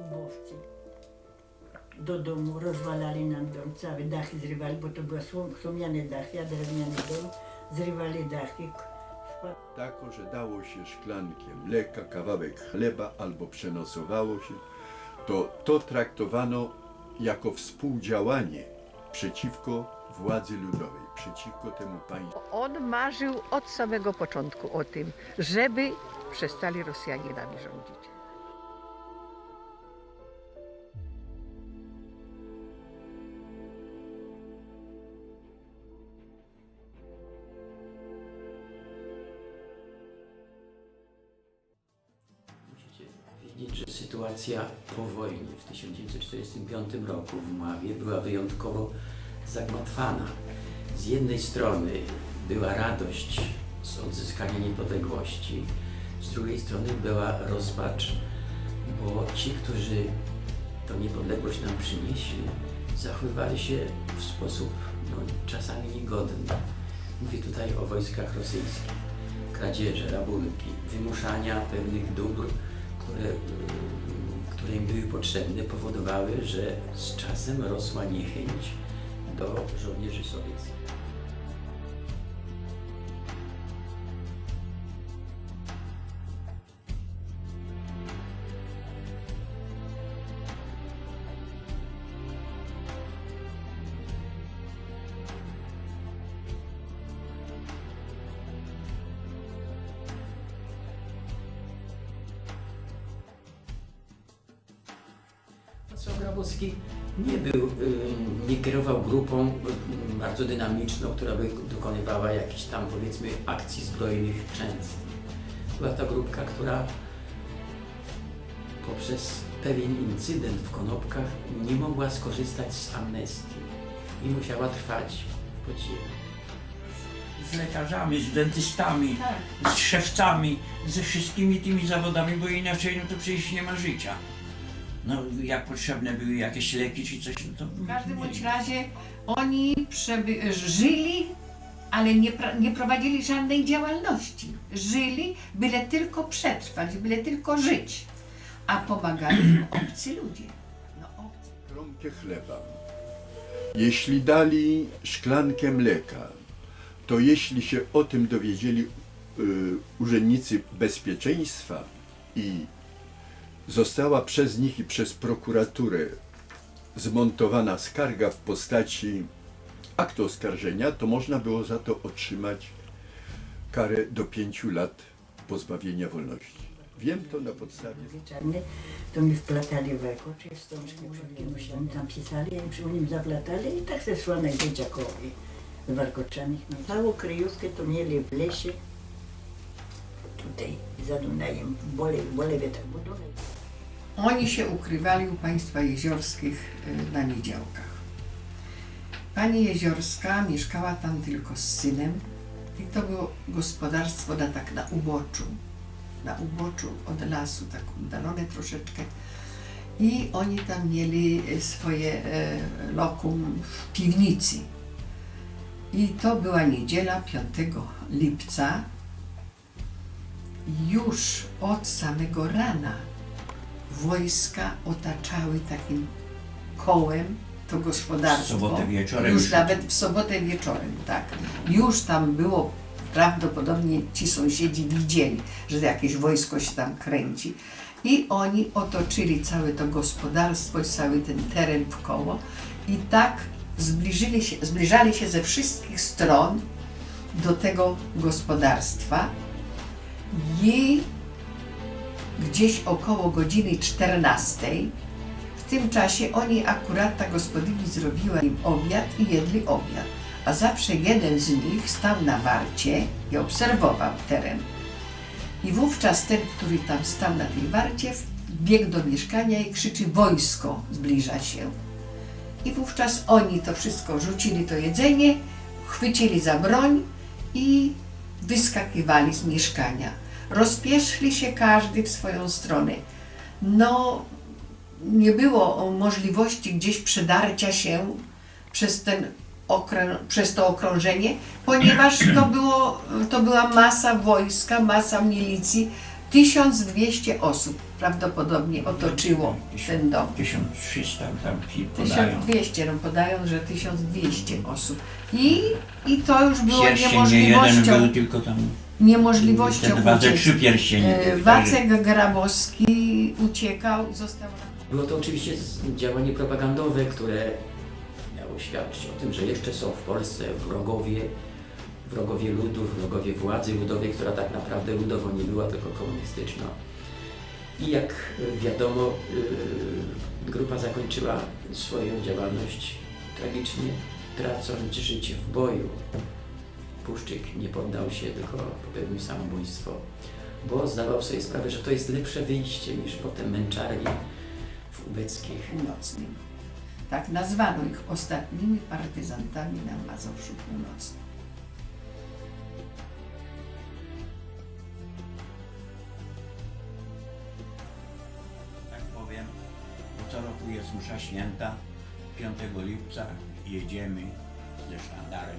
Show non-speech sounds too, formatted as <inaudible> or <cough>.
ubowcy. Do domu rozwalali nam dom, całe dachy zrywali, bo to były słom- słomiane dachy, a drewniany dom. Zrywali dachy. Tako, że dało się szklankę mleka, kawałek chleba albo przenosowało się, to to traktowano jako współdziałanie przeciwko władzy ludowej, przeciwko temu państwu. On marzył od samego początku o tym, żeby przestali Rosjanie nami rządzić. Sytuacja po wojnie w 1945 roku w Mławie była wyjątkowo zagmatwana. Z jednej strony była radość z odzyskania niepodległości, z drugiej strony była rozpacz, bo ci, którzy tą niepodległość nam przynieśli, zachowywali się w sposób no, czasami niegodny. Mówię tutaj o wojskach rosyjskich kradzieże, rabunki, wymuszania pewnych dóbr, które, mm, które im były potrzebne, powodowały, że z czasem rosła niechęć do żołnierzy sowieckich. Wacław Grabowski nie był, y, nie kierował grupą y, bardzo dynamiczną, która by dokonywała jakichś tam powiedzmy akcji zbrojnych często. Była to grupka, która poprzez pewien incydent w Konopkach nie mogła skorzystać z amnestii i musiała trwać w podziemiu. z lekarzami, z dentystami, z szewcami, ze wszystkimi tymi zawodami, bo inaczej no to przecież nie ma życia. No jak potrzebne były jakieś leki czy coś, no to... W każdym bądź razie oni przeby- żyli, ale nie, pra- nie prowadzili żadnej działalności. Żyli, byle tylko przetrwać, byle tylko żyć. A pomagali im <clears throat> obcy ludzie. No obcy. kromkę chleba. Jeśli dali szklankę mleka, to jeśli się o tym dowiedzieli y, urzędnicy bezpieczeństwa i została przez nich i przez prokuraturę zmontowana skarga w postaci aktu oskarżenia, to można było za to otrzymać karę do pięciu lat pozbawienia wolności. Wiem to na podstawie to mi wplatali w eko, czy kimś oni tam pisali, im przy nim zaplatali i tak se szła na dzieciakowi z warkoczanych. No, całą kryjówkę to mieli w lesie, tutaj za Dunajem, w Bolewie, tak budowy. Oni się ukrywali u państwa jeziorskich y, na niedziałkach. Pani Jeziorska mieszkała tam tylko z synem i to było gospodarstwo na, tak na uboczu, na uboczu od lasu, tak oddalone troszeczkę. I oni tam mieli y, swoje e, lokum w piwnicy. I to była niedziela 5 lipca. Już od samego rana wojska otaczały takim kołem to gospodarstwo. W sobotę wieczorem Już nawet w sobotę wieczorem, tak. Już tam było, prawdopodobnie ci sąsiedzi widzieli, że jakieś wojsko się tam kręci. I oni otoczyli całe to gospodarstwo i cały ten teren w koło i tak zbliżyli się, zbliżali się ze wszystkich stron do tego gospodarstwa i gdzieś około godziny 14. W tym czasie oni akurat ta gospodyni zrobiła im obiad i jedli obiad. A zawsze jeden z nich stał na warcie i obserwował teren. I wówczas ten, który tam stał na tej warcie, biegł do mieszkania i krzyczy wojsko zbliża się. I wówczas oni to wszystko rzucili to jedzenie, chwycili za broń i wyskakiwali z mieszkania. Rozpieszli się każdy w swoją stronę. No, nie było możliwości gdzieś przedarcia się przez, ten okrę, przez to okrążenie, ponieważ to, <clears throat> było, to była masa wojska, masa milicji, 1200 osób prawdopodobnie otoczyło ten dom. 1300 tam podają. 1200, no podają, że 1200 osób. I, i to już było Pierścień nie jeden niemożliwością, był, tylko tam niemożliwością te dwa, te uciec. E, Wacek Grabowski uciekał, został Było to oczywiście działanie propagandowe, które miało świadczyć o tym, że jeszcze są w Polsce wrogowie, wrogowie ludu, wrogowie władzy ludowej, która tak naprawdę ludowo nie była, tylko komunistyczna. I jak wiadomo, y, grupa zakończyła swoją działalność tragicznie, tracąc życie w boju. Puszczyk nie poddał się, tylko popełnił samobójstwo, bo zdawał sobie sprawę, że to jest lepsze wyjście niż potem męczarni w ubeckich. północnym. Tak nazwano ich ostatnimi partyzantami na Mazowszu Północnym. Tak powiem, co roku jest msza święta, 5 lipca jedziemy ze sztandarem.